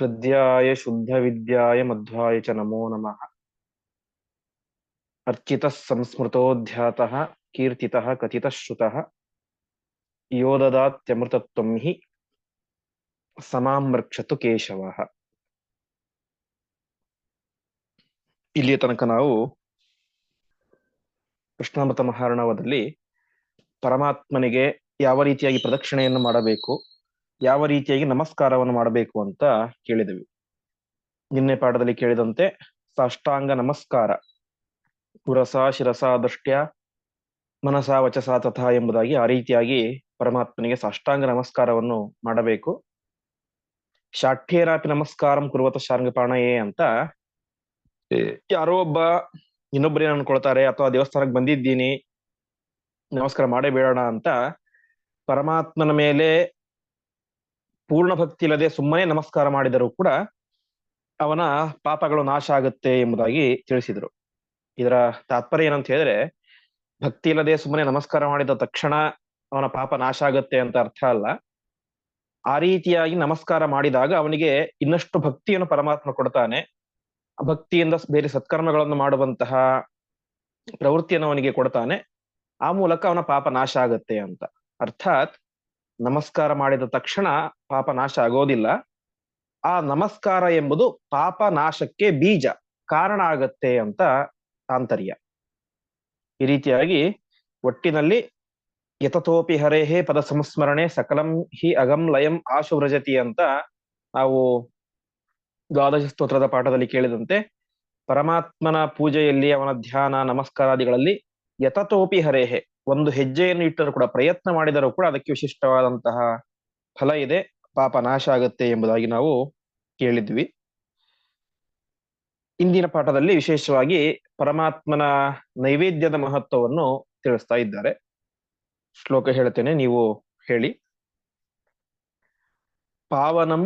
ಹೃದಯಾಯ ಶುದ್ಧ ವಿದ್ಯಾಯ ಮಧ್ವಾಯ ಚ ನಮೋ ನಮಃ. ಅರ್ಚಿತ ಸಂಸ್ಮೃತೋಧ್ಯಾತ ಕೀರ್ತಿ ಕಥಿತ ಶ್ರುತ ಯೋದದಾತ್ಯಮೃತತ್ವಂ ಹಿ ಸಮಾಮೃಕ್ಷತು ಕೇಶವ. ಇಲ್ಲಿಯ ತನಕ ನಾವು ಕೃಷ್ಣಾಮೃತ ಮಹಾರಣವದಲ್ಲಿ ಪರಮಾತ್ಮನಿಗೆ ಯಾವ ರೀತಿಯಾಗಿ ಪ್ರದಕ್ಷಿಣೆಯನ್ನು ಮಾಡಬೇಕು ಯಾವ ರೀತಿಯಾಗಿ ನಮಸ್ಕಾರವನ್ನು ಮಾಡಬೇಕು ಅಂತ ಕೇಳಿದೆವು. ನಿನ್ನೆ ಪಾಠದಲ್ಲಿ ಕೇಳಿದಂತೆ ಸಾಷ್ಟಾಂಗ ನಮಸ್ಕಾರ. ಪುರಸ ಶಿರಸ ದೃಷ್ಟ್ಯ ಮನಸ ವಚಸ ತಥಾ ಎಂಬುದಾಗಿ ಆ ರೀತಿಯಾಗಿ ಪರಮಾತ್ಮನಿಗೆ ಸಾಷ್ಟಾಂಗ ನಮಸ್ಕಾರವನ್ನು ಮಾಡಬೇಕು. ಶಾಠ್ಯರಾಪಿ ನಮಸ್ಕಾರಂ ಕುರುವತ ಶಾರ್ಂಗಪಾಣಯೇ ಅಂತ ಯಾರೋ ಒಬ್ಬ ಇನ್ನೊಬ್ಬರೇನು ಅನ್ಕೊಳ್ತಾರೆ ಅಥವಾ ದೇವಸ್ಥಾನಕ್ಕೆ ಬಂದಿದ್ದೀನಿ ನಮಸ್ಕಾರ ಮಾಡೇ ಬೇಡೋಣ ಅಂತ ಪರಮಾತ್ಮನ ಮೇಲೆ ಪೂರ್ಣ ಭಕ್ತಿ ಇಲ್ಲದೆ ಸುಮ್ಮನೆ ನಮಸ್ಕಾರ ಮಾಡಿದರೂ ಕೂಡ ಅವನ ಪಾಪಗಳು ನಾಶ ಆಗುತ್ತೆ ಎಂಬುದಾಗಿ ತಿಳಿಸಿದರು. ಇದರ ತಾತ್ಪರ್ಯ ಏನಂತ ಹೇಳಿದ್ರೆ, ಭಕ್ತಿ ಇಲ್ಲದೆ ಸುಮ್ಮನೆ ನಮಸ್ಕಾರ ಮಾಡಿದ ತಕ್ಷಣ ಅವನ ಪಾಪ ನಾಶ ಆಗುತ್ತೆ ಅಂತ ಅರ್ಥ ಅಲ್ಲ. ಆ ರೀತಿಯಾಗಿ ನಮಸ್ಕಾರ ಮಾಡಿದಾಗ ಅವನಿಗೆ ಇನ್ನಷ್ಟು ಭಕ್ತಿಯನ್ನು ಪರಮಾತ್ಮ ಕೊಡ್ತಾನೆ. ಭಕ್ತಿಯಿಂದ ಬೇರೆ ಸತ್ಕರ್ಮಗಳನ್ನು ಮಾಡುವಂತಹ ಪ್ರವೃತ್ತಿಯನ್ನು ಅವನಿಗೆ ಕೊಡ್ತಾನೆ. ಆ ಮೂಲಕ ಅವನ ಪಾಪ ನಾಶ ಆಗತ್ತೆ ಅಂತ. ಅರ್ಥಾತ್ ನಮಸ್ಕಾರ ಮಾಡಿದ ತಕ್ಷಣ ಪಾಪ ನಾಶ ಆಗೋದಿಲ್ಲ. ಆ ನಮಸ್ಕಾರ ಎಂಬುದು ಪಾಪ ನಾಶಕ್ಕೆ ಬೀಜ, ಕಾರಣ ಆಗತ್ತೆ ಅಂತ ತಾಂತರ್ಯ. ಈ ರೀತಿಯಾಗಿ ಒಟ್ಟಿನಲ್ಲಿ ಯತತೋಪಿ ಹರೇಹೇ ಪದ ಸಂಸ್ಮರಣೆ ಸಕಲಂ ಹಿ ಅಗಂ ಲಯಂ ಆಶು ವ್ರಜತಿ ಅಂತ ನಾವು ದ್ವಾದಶ ಸ್ತೋತ್ರದ ಪಾಠದಲ್ಲಿ ಕೇಳಿದಂತೆ ಪರಮಾತ್ಮನ ಪೂಜೆಯಲ್ಲಿ ಅವನ ಧ್ಯಾನ ನಮಸ್ಕಾರಾದಿಗಳಲ್ಲಿ ಯತತೋಪಿ ಹರೇಹೆ ಒಂದು ಹೆಜ್ಜೆಯನ್ನು ಇಟ್ಟರೂ ಕೂಡ, ಪ್ರಯತ್ನ ಮಾಡಿದರೂ ಕೂಡ ಅದಕ್ಕೆ ವಿಶಿಷ್ಟವಾದಂತಹ ಫಲ ಇದೆ, ಪಾಪ ನಾಶ ಆಗುತ್ತೆ ಎಂಬುದಾಗಿ ನಾವು ಕೇಳಿದ್ವಿ. ಇಂದಿನ ಪಾಠದಲ್ಲಿ ವಿಶೇಷವಾಗಿ ಪರಮಾತ್ಮನ ನೈವೇದ್ಯದ ಮಹತ್ವವನ್ನು ತಿಳಿಸ್ತಾ ಇದ್ದಾರೆ. ಶ್ಲೋಕ ಹೇಳ್ತೇನೆ, ನೀವು ಹೇಳಿ. ಪಾವನಂ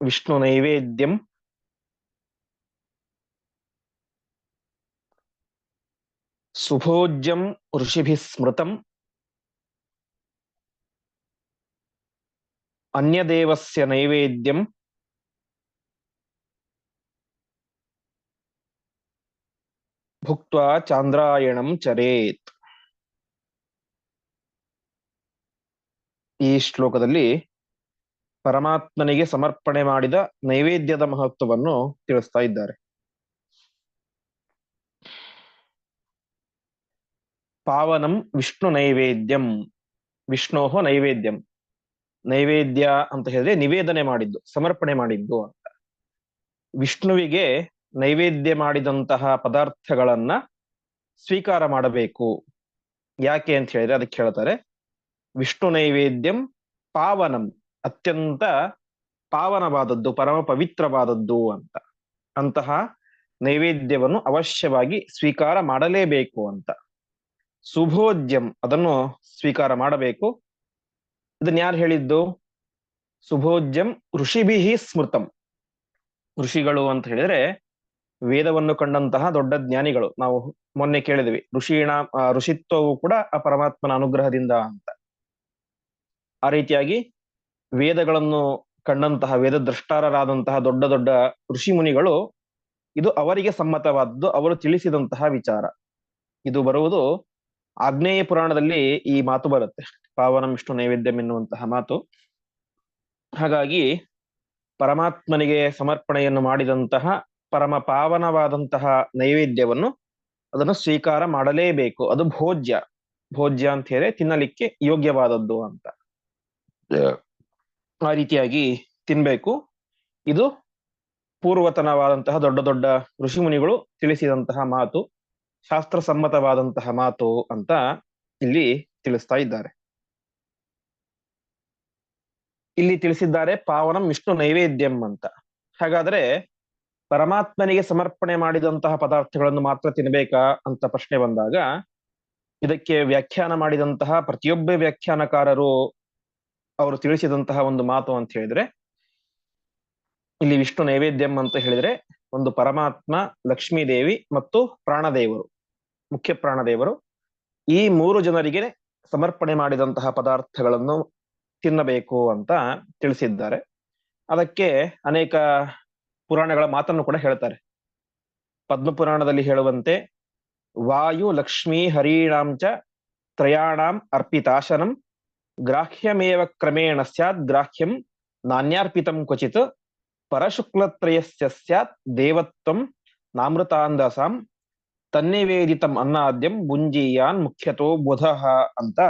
ವಿಷ್ಣು ನೈವೇದ್ಯಂ ಸುಭೋಜ್ಯಂ ಋಷಿಭಿ ಸ್ಮೃತಂ ಅನ್ಯದೇವಸ್ಯ ನೈವೇದ್ಯಂ ಭುಕ್ತ ಚಾಂದ್ರಾಯಣಂ ಚರೇತ್ ಈ ಶ್ಲೋಕದಲ್ಲಿ ಪರಮಾತ್ಮನಿಗೆ ಸಮರ್ಪಣೆ ಮಾಡಿದ ನೈವೇದ್ಯದ ಮಹತ್ವವನ್ನು ತಿಳಿಸ್ತಾ ಇದ್ದಾರೆ. ಪಾವನಂ ವಿಷ್ಣು ನೈವೇದ್ಯಂ. ವಿಷ್ಣೋಹೋ ನೈವೇದ್ಯಂ. ನೈವೇದ್ಯ ಅಂತ ಹೇಳಿದ್ರೆ ನಿವೇದನೆ ಮಾಡಿದ್ದು, ಸಮರ್ಪಣೆ ಮಾಡಿದ್ದು ಅಂತ. ವಿಷ್ಣುವಿಗೆ ನೈವೇದ್ಯ ಮಾಡಿದಂತಹ ಪದಾರ್ಥಗಳನ್ನ ಸ್ವೀಕಾರ ಮಾಡಬೇಕು. ಯಾಕೆ ಅಂತ ಹೇಳಿದ್ರೆ ಅದಕ್ಕೆ ಹೇಳ್ತಾರೆ ವಿಷ್ಣು ನೈವೇದ್ಯಂ ಪಾವನಂ, ಅತ್ಯಂತ ಪಾವನವಾದದ್ದು, ಪರಮ ಪವಿತ್ರವಾದದ್ದು ಅಂತ. ಅಂತಹ ನೈವೇದ್ಯವನ್ನು ಅವಶ್ಯವಾಗಿ ಸ್ವೀಕಾರ ಮಾಡಲೇಬೇಕು ಅಂತ. ಸುಭೋಜ್ಯಂ ಅದನ್ನು ಸ್ವೀಕಾರ ಮಾಡಬೇಕು. ಇದನ್ನ ಯಾರು ಹೇಳಿದ್ದು? ಸುಭೋದ್ಯಂ ಋಷಿಭಿಹಿ ಸ್ಮೃತಂ. ಋಷಿಗಳು ಅಂತ ಹೇಳಿದ್ರೆ ವೇದವನ್ನು ಕಂಡಂತಹ ದೊಡ್ಡ ಜ್ಞಾನಿಗಳು. ನಾವು ಮೊನ್ನೆ ಕೇಳಿದ್ವಿ, ಋಷಿಣ ಋಷಿತ್ವವು ಕೂಡ ಆ ಪರಮಾತ್ಮನ ಅನುಗ್ರಹದಿಂದ ಅಂತ. ಆ ರೀತಿಯಾಗಿ ವೇದಗಳನ್ನು ಕಂಡಂತಹ ವೇದ ದ್ರಷ್ಟಾರರಾದಂತಹ ದೊಡ್ಡ ದೊಡ್ಡ ಋಷಿ ಮುನಿಗಳು, ಇದು ಅವರಿಗೆ ಸಮ್ಮತವಾದದ್ದು ಅವರು ತಿಳಿಸಿದಂತಹ ವಿಚಾರ. ಇದು ಬರುವುದು ಆಗ್ನೇಯ ಪುರಾಣದಲ್ಲಿ ಈ ಮಾತು ಬರುತ್ತೆ. ಪಾವನಂ ವಿಷ್ಣು ನೈವೇದ್ಯಂ ಎನ್ನುವಂತಹ ಮಾತು. ಹಾಗಾಗಿ ಪರಮಾತ್ಮನಿಗೆ ಸಮರ್ಪಣೆಯನ್ನು ಮಾಡಿದಂತಹ ಪರಮ ಪಾವನವಾದಂತಹ ನೈವೇದ್ಯವನ್ನು ಅದನ್ನು ಸ್ವೀಕಾರ ಮಾಡಲೇಬೇಕು. ಅದು ಭೋಜ್ಯ. ಭೋಜ್ಯ ಅಂತ ಹೇಳಿ ತಿನ್ನಲಿಕ್ಕೆ ಯೋಗ್ಯವಾದದ್ದು ಅಂತ. ಆ ರೀತಿಯಾಗಿ ತಿನ್ಬೇಕು. ಇದು ಪೂರ್ವತನವಾದಂತಹ ದೊಡ್ಡ ದೊಡ್ಡ ಋಷಿ ಮುನಿಗಳು ತಿಳಿಸಿದಂತಹ ಮಾತು. ಶಾಸ್ತ್ರ ಸಮ್ಮತವಾದಂತಹ ಮಾತು ಅಂತ ಇಲ್ಲಿ ತಿಳಿಸ್ತಾ ಇದ್ದಾರೆ. ಇಲ್ಲಿ ತಿಳಿಸಿದ್ದಾರೆ ಪಾವನಂ ವಿಷ್ಣು ನೈವೇದ್ಯಂ ಅಂತ. ಹಾಗಾದ್ರೆ ಪರಮಾತ್ಮನಿಗೆ ಸಮರ್ಪಣೆ ಮಾಡಿದಂತಹ ಪದಾರ್ಥಗಳನ್ನು ಮಾತ್ರ ತಿನ್ಬೇಕಾ ಅಂತ ಪ್ರಶ್ನೆ ಬಂದಾಗ, ಇದಕ್ಕೆ ವ್ಯಾಖ್ಯಾನ ಮಾಡಿದಂತಹ ಪ್ರತಿಯೊಬ್ಬ ವ್ಯಾಖ್ಯಾನಕಾರರು ಅವರು ತಿಳಿಸಿದಂತಹ ಒಂದು ಮಾತು ಅಂತ ಹೇಳಿದ್ರೆ, ಇಲ್ಲಿ ವಿಷ್ಣು ನೈವೇದ್ಯಂ ಅಂತ ಹೇಳಿದ್ರೆ ಒಂದು ಪರಮಾತ್ಮ, ಲಕ್ಷ್ಮೀದೇವಿ ಮತ್ತು ಪ್ರಾಣದೇವರು. ಮುಖ್ಯ ಪ್ರಾಣದೇವರು ಈ ಮೂರು ಜನರಿಗೆ ಸಮರ್ಪಣೆ ಮಾಡಿದಂತಹ ಪದಾರ್ಥಗಳನ್ನು ತಿನ್ನಬೇಕು ಅಂತ ತಿಳಿಸಿದ್ದಾರೆ. ಅದಕ್ಕೆ ಅನೇಕ ಪುರಾಣಗಳ ಮಾತನ್ನು ಕೂಡ ಹೇಳ್ತಾರೆ. ಪದ್ಮ ಪುರಾಣದಲ್ಲಿ ಹೇಳುವಂತೆ, ವಾಯು ಲಕ್ಷ್ಮೀ ಹರೀಣಾಂಚ ತ್ರಯಾಣಾಂ ಅರ್ಪಿತಾಶನಂ ಗ್ರಾಹ್ಯಮೇವ ಕ್ರಮೇಣ ಸ್ಯಾತ್ ಗ್ರಾಹ್ಯಂ ನಾಣ್ಯಾರ್ಪಿತಂ ಕ್ವಚಿತ್ ಪರಶುಕ್ಲತ್ರಯಸ್ಯ ಸ್ಯಾತ್ ದೇವತ್ವಂ ನಾಮೃತಾಂದಸಾಂ ತನ್ನಿವೇದಿತಂ ಅನ್ನಾದ್ಯಂ ಬುಂಜೀಯಾನ್ ಮುಖ್ಯತೋ ಬುಧಃ ಅಂತ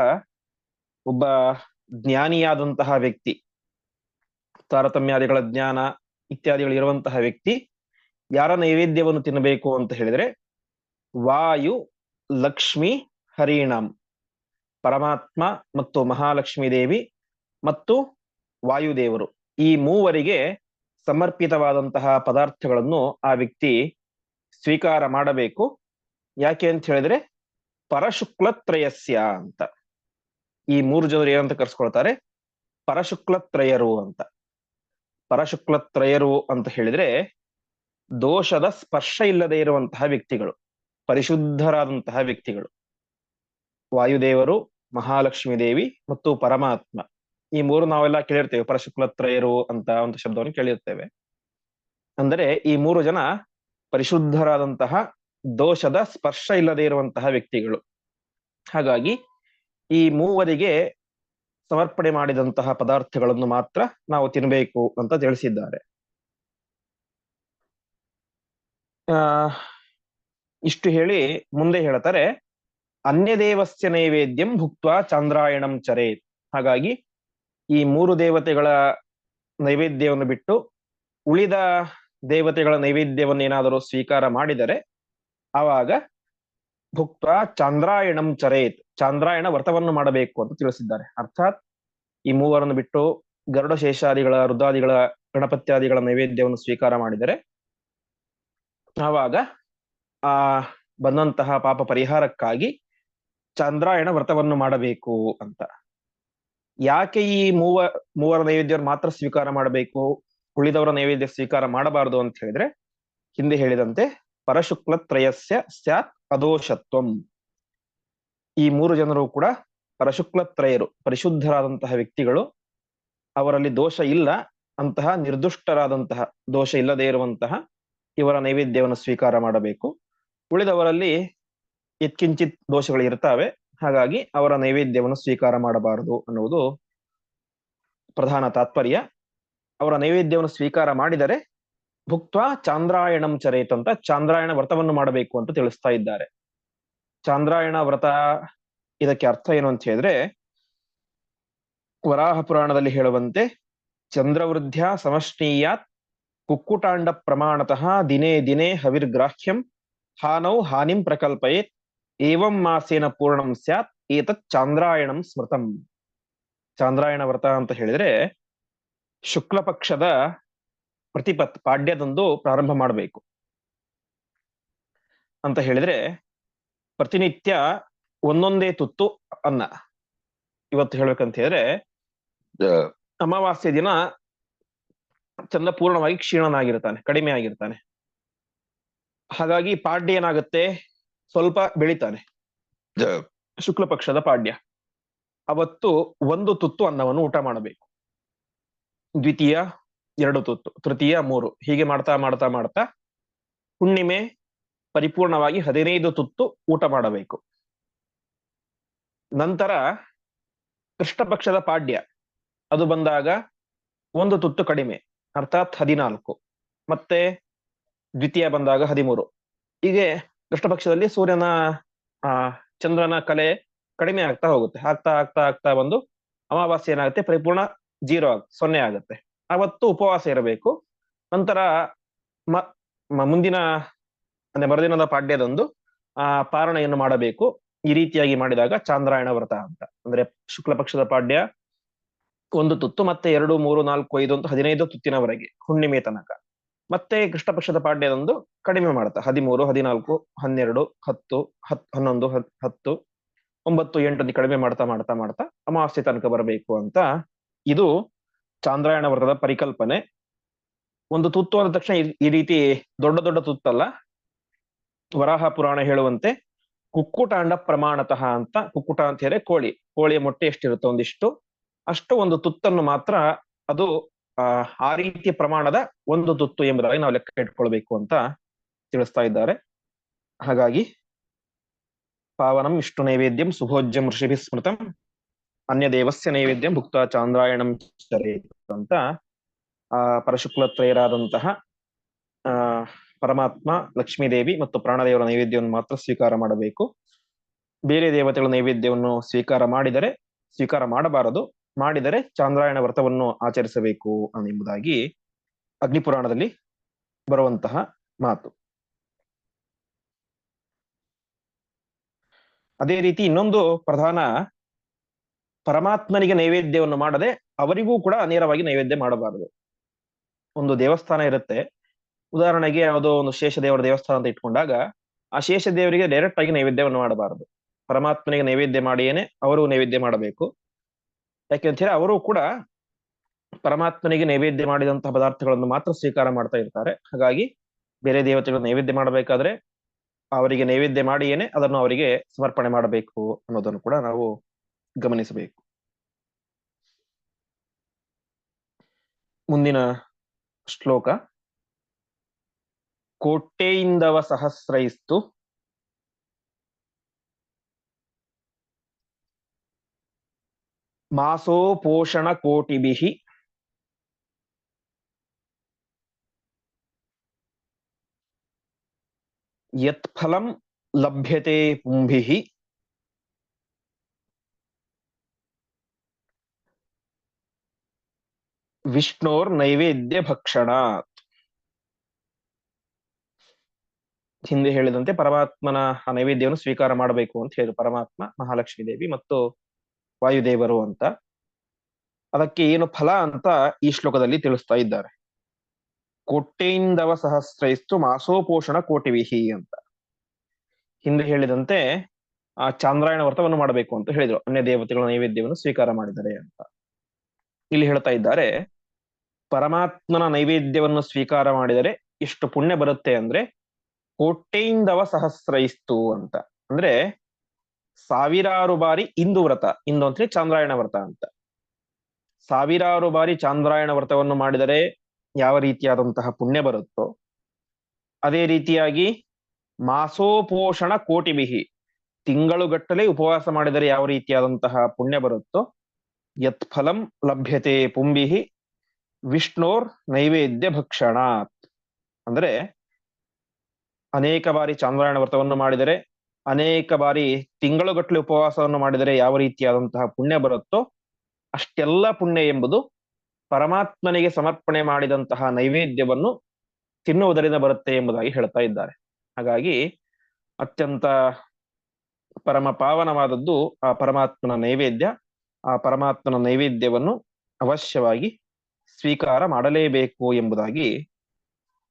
ಒಬ್ಬ ಜ್ಞಾನಿಯಾದಂತಹ ವ್ಯಕ್ತಿ, ತಾರತಮ್ಯಾದಿಗಳ ಜ್ಞಾನ ಇತ್ಯಾದಿಗಳು ಇರುವಂತಹ ವ್ಯಕ್ತಿ ಯಾರ ನೈವೇದ್ಯವನ್ನು ತಿನ್ನಬೇಕು ಅಂತ ಹೇಳಿದ್ರೆ, ವಾಯು, ಲಕ್ಷ್ಮಿ, ಹರಿಣಾಮ್, ಪರಮಾತ್ಮ ಮತ್ತು ಮಹಾಲಕ್ಷ್ಮೀ ದೇವಿ ಮತ್ತು ವಾಯುದೇವರು ಈ ಮೂವರಿಗೆ ಸಮರ್ಪಿತವಾದಂತಹ ಪದಾರ್ಥಗಳನ್ನು ಆ ವ್ಯಕ್ತಿ ಸ್ವೀಕಾರ ಮಾಡಬೇಕು. ಯಾಕೆ ಅಂತ ಹೇಳಿದ್ರೆ ಪರಶುಕ್ಲತ್ರಯಸ್ಯ ಅಂತ. ಈ ಮೂರು ಜನರು ಏನಂತ ಕರ್ಸ್ಕೊಳ್ತಾರೆ? ಪರಶುಕ್ಲತ್ರಯರು ಅಂತ. ಪರಶುಕ್ಲತ್ರಯರು ಅಂತ ಹೇಳಿದ್ರೆ ದೋಷದ ಸ್ಪರ್ಶ ಇಲ್ಲದೆ ಇರುವಂತಹ ವ್ಯಕ್ತಿಗಳು, ಪರಿಶುದ್ಧರಾದಂತಹ ವ್ಯಕ್ತಿಗಳು. ವಾಯುದೇವರು, ಮಹಾಲಕ್ಷ್ಮೀ ದೇವಿ ಮತ್ತು ಪರಮಾತ್ಮ. ಈ ಮೂರು ನಾವೆಲ್ಲ ಕೇಳಿರ್ತೇವೆ, ಪರಶುಕ್ಲತ್ರಯರು ಅಂತ ಒಂದು ಶಬ್ದವನ್ನು ಕೇಳಿರ್ತೇವೆ. ಅಂದರೆ ಈ ಮೂರು ಜನ ಪರಿಶುದ್ಧರಾದಂತಹ ದೋಷದ ಸ್ಪರ್ಶ ಇಲ್ಲದೆ ಇರುವಂತಹ ವ್ಯಕ್ತಿಗಳು. ಹಾಗಾಗಿ ಈ ಮೂವರಿಗೆ ಸಮರ್ಪಣೆ ಮಾಡಿದಂತಹ ಪದಾರ್ಥಗಳನ್ನು ಮಾತ್ರ ನಾವು ತಿನ್ನಬೇಕು ಅಂತ ತಿಳಿಸಿದ್ದಾರೆ. ಆ, ಇಷ್ಟು ಹೇಳಿ ಮುಂದೆ ಹೇಳ್ತಾರೆ ಅನ್ಯ ದೇವಸ್ಯ ನೈವೇದ್ಯಂ ಭುಕ್ತ ಚಾಂದ್ರಾಯಣಂ ಚರೇತ್. ಹಾಗಾಗಿ ಈ ಮೂರು ದೇವತೆಗಳ ನೈವೇದ್ಯವನ್ನು ಬಿಟ್ಟು ಉಳಿದ ದೇವತೆಗಳ ನೈವೇದ್ಯವನ್ನು ಏನಾದರೂ ಸ್ವೀಕಾರ ಮಾಡಿದರೆ ಆವಾಗ ಭುಕ್ತ ಚಾಂದ್ರಾಯಣಂ ಚರೇತ್, ಚಾಂದ್ರಾಯಣ ವ್ರತವನ್ನು ಮಾಡಬೇಕು ಅಂತ ತಿಳಿಸಿದ್ದಾರೆ. ಅರ್ಥಾತ್ ಈ ಮೂವರನ್ನು ಬಿಟ್ಟು ಗರುಡ ಶೇಷಾದಿಗಳ, ರುದ್ರಾದಿಗಳ, ಗಣಪತ್ಯಾದಿಗಳ ನೈವೇದ್ಯವನ್ನು ಸ್ವೀಕಾರ ಮಾಡಿದರೆ ಆವಾಗ ಆ ಬಂದಂತಹ ಪಾಪ ಪರಿಹಾರಕ್ಕಾಗಿ ಚಂದ್ರಾಯಣ ವ್ರತವನ್ನು ಮಾಡಬೇಕು ಅಂತ. ಯಾಕೆ ಈ ಮೂವ, ಮೂವರ ನೈವೇದ್ಯವನ್ನು ಮಾತ್ರ ಸ್ವೀಕಾರ ಮಾಡಬೇಕು, ಉಳಿದವರ ನೈವೇದ್ಯ ಸ್ವೀಕಾರ ಮಾಡಬಾರದು ಅಂತ ಹೇಳಿದ್ರೆ, ಹಿಂದೆ ಹೇಳಿದಂತೆ ಪರಶುಕ್ಲ ತ್ರಯಸ್ಯ ಸ್ಯಾತ್ ಅದೋಷತ್ವಂ. ಈ ಮೂರು ಜನರು ಕೂಡ ಪರಶುಕ್ಲತ್ರಯರು, ಪರಿಶುದ್ಧರಾದಂತಹ ವ್ಯಕ್ತಿಗಳು. ಅವರಲ್ಲಿ ದೋಷ ಇಲ್ಲ, ಅಂತಹ ನಿರ್ದುಷ್ಟರಾದಂತಹ, ದೋಷ ಇಲ್ಲದೆ ಇರುವಂತಹ ಇವರ ನೈವೇದ್ಯವನ್ನು ಸ್ವೀಕಾರ ಮಾಡಬೇಕು. ಉಳಿದವರಲ್ಲಿ ಎತ್ಕಿಂಚಿತ್ ದೋಷಗಳು ಇರ್ತಾವೆ, ಹಾಗಾಗಿ ಅವರ ನೈವೇದ್ಯವನ್ನು ಸ್ವೀಕಾರ ಮಾಡಬಾರದು ಅನ್ನುವುದು ಪ್ರಧಾನ ತಾತ್ಪರ್ಯ. ಅವರ ನೈವೇದ್ಯವನ್ನು ಸ್ವೀಕಾರ ಮಾಡಿದರೆ ಭುಕ್ತ ಚಾಂದ್ರಾಯಣಂ ಚರೇತ್ ಅಂತ ಚಾಂದ್ರಾಯಣ ವ್ರತವನ್ನು ಮಾಡಬೇಕು ಅಂತ ತಿಳಿಸ್ತಾ ಇದ್ದಾರೆ. ಚಾಂದ್ರಾಯಣ ವ್ರತ ಇದಕ್ಕೆ ಅರ್ಥ ಏನು ಅಂತ ಹೇಳಿದ್ರೆ, ವರಾಹ ಪುರಾಣದಲ್ಲಿ ಹೇಳುವಂತೆ ಚಂದ್ರವೃದ್ಧ ಸಮಷ್ಣೀಯ ಕುಕ್ಕುಟಾಂಡ ಪ್ರಮಾಣತಃ ದಿನೇ ದಿನೇ ಹವಿರ್ಗ್ರಾಹ್ಯಂ ಹಾನೌ ಹಾನಿಂ ಪ್ರಕಲ್ಪಯೇತ್ ಏವಂ ಮಾಸೇನ ಪೂರ್ಣಂ ಸ್ಯಾತ್ ಏತತ್ ಚಾಂದ್ರಾಯಣಂ ಸ್ಮೃತಂ. ಚಾಂದ್ರಾಯಣ ವ್ರತ ಅಂತ ಹೇಳಿದ್ರೆ ಶುಕ್ಲ ಪಕ್ಷದ ಪ್ರತಿಪತ್ ಪಾಡ್ಯದಂದು ಪ್ರಾರಂಭ ಮಾಡಬೇಕು. ಅಂತ ಹೇಳಿದ್ರೆ ಪ್ರತಿನಿತ್ಯ ಒಂದೊಂದೇ ತುತ್ತು ಅನ್ನ. ಇವತ್ತು ಹೇಳ್ಬೇಕಂತ ಹೇಳಿದ್ರೆ ಅಮಾವಾಸ್ಯ ದಿನ ಚಂದ ಪೂರ್ಣವಾಗಿ ಕ್ಷೀಣನಾಗಿರ್ತಾನೆ ಕಡಿಮೆ ಆಗಿರ್ತಾನೆ. ಹಾಗಾಗಿ ಪಾಡ್ಯ ಏನಾಗುತ್ತೆ? ಸ್ವಲ್ಪ ಬೆಳಿತಾನೆ. ಶುಕ್ಲ ಪಕ್ಷದ ಪಾಡ್ಯ. ಅವತ್ತು ಒಂದು ತುತ್ತು ಅನ್ನವನ್ನು ಊಟ ಮಾಡಬೇಕು. ದ್ವಿತೀಯ ಎರಡು ತುತ್ತು ತೃತೀಯ, ಮೂರು. ಹೀಗೆ ಮಾಡ್ತಾ ಮಾಡ್ತಾ ಮಾಡ್ತಾ ಹುಣ್ಣಿಮೆ ಪರಿಪೂರ್ಣವಾಗಿ ಹದಿನೈದು ತುತ್ತು ಊಟ ಮಾಡಬೇಕು. ನಂತರ ಕೃಷ್ಣ ಪಕ್ಷದ ಪಾಡ್ಯ. ಅದು ಬಂದಾಗ ಒಂದು ತುತ್ತು ಕಡಿಮೆ, ಅರ್ಥಾತ್ ಹದಿನಾಲ್ಕು. ಮತ್ತೆ ದ್ವಿತೀಯ ಬಂದಾಗ ಹದಿಮೂರು. ಹೀಗೆ ಕೃಷ್ಣ ಪಕ್ಷದಲ್ಲಿ ಸೂರ್ಯನ, ಆ, ಚಂದ್ರನ ಕಲೆ ಕಡಿಮೆ ಆಗ್ತಾ ಹೋಗುತ್ತೆ. ಆಗ್ತಾ ಆಗ್ತಾ ಆಗ್ತಾ ಬಂದು ಅಮಾವಾಸ್ಯೆ ಏನಾಗುತ್ತೆ? ಪರಿಪೂರ್ಣ ಜೀರೋ ಆಗ, ಸೊನ್ನೆ ಆಗುತ್ತೆ. ಅವತ್ತು ಉಪವಾಸ ಇರಬೇಕು. ನಂತರ ಮ ಮುಂದಿನ, ಅಂದ್ರೆ ಮರುದಿನದ ಪಾಡ್ಯದಂದು, ಆ, ಪಾರಣೆಯನ್ನು ಮಾಡಬೇಕು. ಈ ರೀತಿಯಾಗಿ ಮಾಡಿದಾಗ ಚಾಂದ್ರಾಯಣ ವ್ರತ ಅಂತ. ಅಂದ್ರೆ ಶುಕ್ಲ ಪಕ್ಷದ ಪಾಡ್ಯ ಒಂದು ತುತ್ತು ಮತ್ತೆ ಎರಡು, ಮೂರು, ನಾಲ್ಕು, ಐದು ಅಂತ ಹದಿನೈದು ತುತ್ತಿನವರೆಗೆ, ಹುಣ್ಣಿಮೆ ತನಕ. ಮತ್ತೆ ಕೃಷ್ಣ ಪಕ್ಷದ ಪಾಡ್ಯದಂದು ಕಡಿಮೆ ಮಾಡ್ತಾ ಹದಿಮೂರು, ಹದಿನಾಲ್ಕು, ಹನ್ನೆರಡು, ಹತ್ತು, ಹತ್, ಹನ್ನೊಂದು ಹತ್ತು, ಒಂಬತ್ತು, ಎಂಟು ಕಡಿಮೆ ಮಾಡ್ತಾ ಮಾಡ್ತಾ ಮಾಡ್ತಾ ಅಮಾವಾಸ್ಯೆ ತನಕ ಬರಬೇಕು ಅಂತ. ಇದು ಚಾಂದ್ರಾಯಣ ವ್ರತದ ಪರಿಕಲ್ಪನೆ. ಒಂದು ತುತ್ತು ಅಂದ ತಕ್ಷಣ ಈ ರೀತಿ ದೊಡ್ಡ ದೊಡ್ಡ ತುತ್ತಲ್ಲ. ವರಾಹ ಪುರಾಣ ಹೇಳುವಂತೆ ಕುಕ್ಕುಟಾಂಡ ಪ್ರಮಾಣತಃ ಅಂತ, ಕುಕ್ಕುಟ ಅಂತ ಹೇಳಿದ್ರೆ ಕೋಳಿ. ಕೋಳಿಯ ಮೊಟ್ಟೆ ಎಷ್ಟಿರುತ್ತೆ ಒಂದಿಷ್ಟು. ಅಷ್ಟು ಒಂದು ತುತ್ತನ್ನು ಮಾತ್ರ ಅದು, ಆ ಆ ರೀತಿಯ ಪ್ರಮಾಣದ ಒಂದು ತುತ್ತು ಎಂಬುದಾಗಿ ನಾವು ಲೆಕ್ಕ ಇಟ್ಕೊಳ್ಬೇಕು ಅಂತ ತಿಳಿಸ್ತಾ ಇದ್ದಾರೆ. ಹಾಗಾಗಿ ಪಾವನಂ ಇಷ್ಟು ನೈವೇದ್ಯಂ ಸುಭೋಜ್ಯಂ ಋಷಿಭಿ ಸ್ಮೃತಂ ಅನ್ಯ ದೇವಸ್ಯ ನೈವೇದ್ಯಂ ಭುಕ್ತ ಚಾಂದ್ರಾಯಣಂ ಚರೇತ್ ಅಂತ ಆ, ಪರಶುಕ್ಲತ್ರಯರಾದಂತಹ, ಆ, ಪರಮಾತ್ಮ, ಲಕ್ಷ್ಮೀದೇವಿ ಮತ್ತು ಪ್ರಾಣದೇವರ ನೈವೇದ್ಯವನ್ನು ಮಾತ್ರ ಸ್ವೀಕಾರ ಮಾಡಬೇಕು. ಬೇರೆ ದೇವತೆಗಳ ನೈವೇದ್ಯವನ್ನು ಸ್ವೀಕಾರ ಮಾಡಿದರೆ, ಸ್ವೀಕಾರ ಮಾಡಬಾರದು. ಮಾಡಿದರೆ ಚಾಂದ್ರಾಯಣ ವ್ರತವನ್ನು ಆಚರಿಸಬೇಕು ಎಂಬುದಾಗಿ ಅಗ್ನಿಪುರಾಣದಲ್ಲಿ ಬರುವಂತಹ ಮಾತು. ಅದೇ ರೀತಿ ಇನ್ನೊಂದು ಪ್ರಧಾನ ಪರಮಾತ್ಮನಿಗೆ ನೈವೇದ್ಯವನ್ನು ಮಾಡದೆ ಅವರಿಗೂ ಕೂಡ ನೇರವಾಗಿ ನೈವೇದ್ಯ ಮಾಡಬಾರದು. ಒಂದು ದೇವಸ್ಥಾನ ಇರುತ್ತೆ. ಉದಾಹರಣೆಗೆ ಯಾವುದೋ ಒಂದು ಶೇಷ ದೇವರ ದೇವಸ್ಥಾನ ಅಂತ ಇಟ್ಕೊಂಡಾಗ ಆ ಶೇಷ ದೇವರಿಗೆ ಡೈರೆಕ್ಟ್ ಆಗಿ ನೈವೇದ್ಯವನ್ನು ಮಾಡಬಾರದು. ಪರಮಾತ್ಮನಿಗೆ ನೈವೇದ್ಯ ಮಾಡಿಯೇನೆ ಅವರು ನೈವೇದ್ಯ ಮಾಡಬೇಕು. ಯಾಕೆಂತ ಹೇಳಿ ಅವರು ಕೂಡ ಪರಮಾತ್ಮನಿಗೆ ನೈವೇದ್ಯ ಮಾಡಿದಂತಹ ಪದಾರ್ಥಗಳನ್ನು ಮಾತ್ರ ಸ್ವೀಕಾರ ಮಾಡ್ತಾ ಇರ್ತಾರೆ. ಹಾಗಾಗಿ ಬೇರೆ ದೇವತೆಗಳು ನೈವೇದ್ಯ ಮಾಡಬೇಕಾದ್ರೆ ಅವರಿಗೆ ನೈವೇದ್ಯ ಮಾಡಿಯೇನೆ ಅದನ್ನು ಅವರಿಗೆ ಸಮರ್ಪಣೆ ಮಾಡಬೇಕು ಅನ್ನೋದನ್ನು ಕೂಡ ನಾವು ಗಮನಿಸಬೇಕು. ಮುಂದಿನ ಶ್ಲೋಕ. ಕೋಟೆಯಿಂದವ ಸಹಸ್ರೈಸ್ತು ಮಾಸೋ ಪೋಷಣ ಕೋಟಿಭಿಃ ಯತ್ಫಲಂ ಲಭ್ಯತೆ ವಿಷ್ಣೋರ್ ನೈವೇದ್ಯ ಭಕ್ಷಣ ಹಿಂದೆ ಹೇಳಿದಂತೆ ಪರಮಾತ್ಮನ ಆ ನೈವೇದ್ಯವನ್ನು ಸ್ವೀಕಾರ ಮಾಡಬೇಕು ಅಂತ ಹೇಳಿದ್ರು ಪರಮಾತ್ಮ, ಮಹಾಲಕ್ಷ್ಮೀ ದೇವಿ ಮತ್ತು ವಾಯುದೇವರು ಅಂತ. ಅದಕ್ಕೆ ಏನು ಫಲ ಅಂತ ಈ ಶ್ಲೋಕದಲ್ಲಿ ತಿಳಿಸ್ತಾ ಇದ್ದಾರೆ. ಕೋಟೆಯಿಂದವ ಸಹಸ್ರೈಸ್ತು ಮಾಸೋಪೋಷಣ ಕೋಟಿವಿಹಿ ಅಂತ. ಹಿಂದೆ ಹೇಳಿದಂತೆ ಆ ಚಾಂದ್ರಾಯಣ ವ್ರತವನ್ನು ಮಾಡಬೇಕು ಅಂತ ಹೇಳಿದ್ರು. ಅನ್ಯ ದೇವತೆಗಳ ನೈವೇದ್ಯವನ್ನು ಸ್ವೀಕಾರ ಮಾಡಿದರೆ ಅಂತ. ಇಲ್ಲಿ ಹೇಳ್ತಾ ಇದ್ದಾರೆ ಪರಮಾತ್ಮನ ನೈವೇದ್ಯವನ್ನು ಸ್ವೀಕಾರ ಮಾಡಿದರೆ ಎಷ್ಟು ಪುಣ್ಯ ಬರುತ್ತೆ ಅಂದ್ರೆ ಕೋಟೆಯಿಂದವ ಸಹಸ್ರೈಸ್ತು ಅಂತ. ಅಂದ್ರೆ ಸಾವಿರಾರು ಬಾರಿ ಇಂದು ವ್ರತ, ಇಂದು ಅಂತೇಳಿ ಚಾಂದ್ರಾಯಣ ವ್ರತ ಅಂತ. ಸಾವಿರಾರು ಬಾರಿ ಚಾಂದ್ರಾಯಣ ವ್ರತವನ್ನು ಮಾಡಿದರೆ ಯಾವ ರೀತಿಯಾದಂತಹ ಪುಣ್ಯ ಬರುತ್ತೋ, ಅದೇ ರೀತಿಯಾಗಿ ಮಾಸೋಪೋಷಣ ಕೋಟಿಬಿಹಿ ತಿಂಗಳುಗಟ್ಟಲೆ ಉಪವಾಸ ಮಾಡಿದರೆ ಯಾವ ರೀತಿಯಾದಂತಹ ಪುಣ್ಯ ಬರುತ್ತೋ ಯತ್ ಫಲಂ ಲಭ್ಯತೆ ಪುಂಬಿಹಿ ವಿಷ್ಣೋರ್ ನೈವೇದ್ಯ ಭಕ್ಷಣಾತ್. ಅಂದ್ರೆ ಅನೇಕ ಬಾರಿ ಚಾಂದ್ರಾಯಣ ವ್ರತವನ್ನು ಮಾಡಿದರೆ, ಅನೇಕ ಬಾರಿ ತಿಂಗಳುಗಟ್ಟಲೆ ಉಪವಾಸವನ್ನು ಮಾಡಿದರೆ ಯಾವ ರೀತಿಯಾದಂತಹ ಪುಣ್ಯ ಬರುತ್ತೋ, ಅಷ್ಟೆಲ್ಲ ಪುಣ್ಯ ಎಂಬುದು ಪರಮಾತ್ಮನಿಗೆ ಸಮರ್ಪಣೆ ಮಾಡಿದಂತಹ ನೈವೇದ್ಯವನ್ನು ತಿನ್ನುವುದರಿಂದ ಬರುತ್ತೆ ಎಂಬುದಾಗಿ ಹೇಳ್ತಾ ಇದ್ದಾರೆ. ಹಾಗಾಗಿ ಅತ್ಯಂತ ಪರಮ ಪಾವನವಾದದ್ದು ಆ ಪರಮಾತ್ಮನ ನೈವೇದ್ಯ. ಆ ಪರಮಾತ್ಮನ ನೈವೇದ್ಯವನ್ನು ಅವಶ್ಯವಾಗಿ ಸ್ವೀಕಾರ ಮಾಡಲೇಬೇಕು ಎಂಬುದಾಗಿ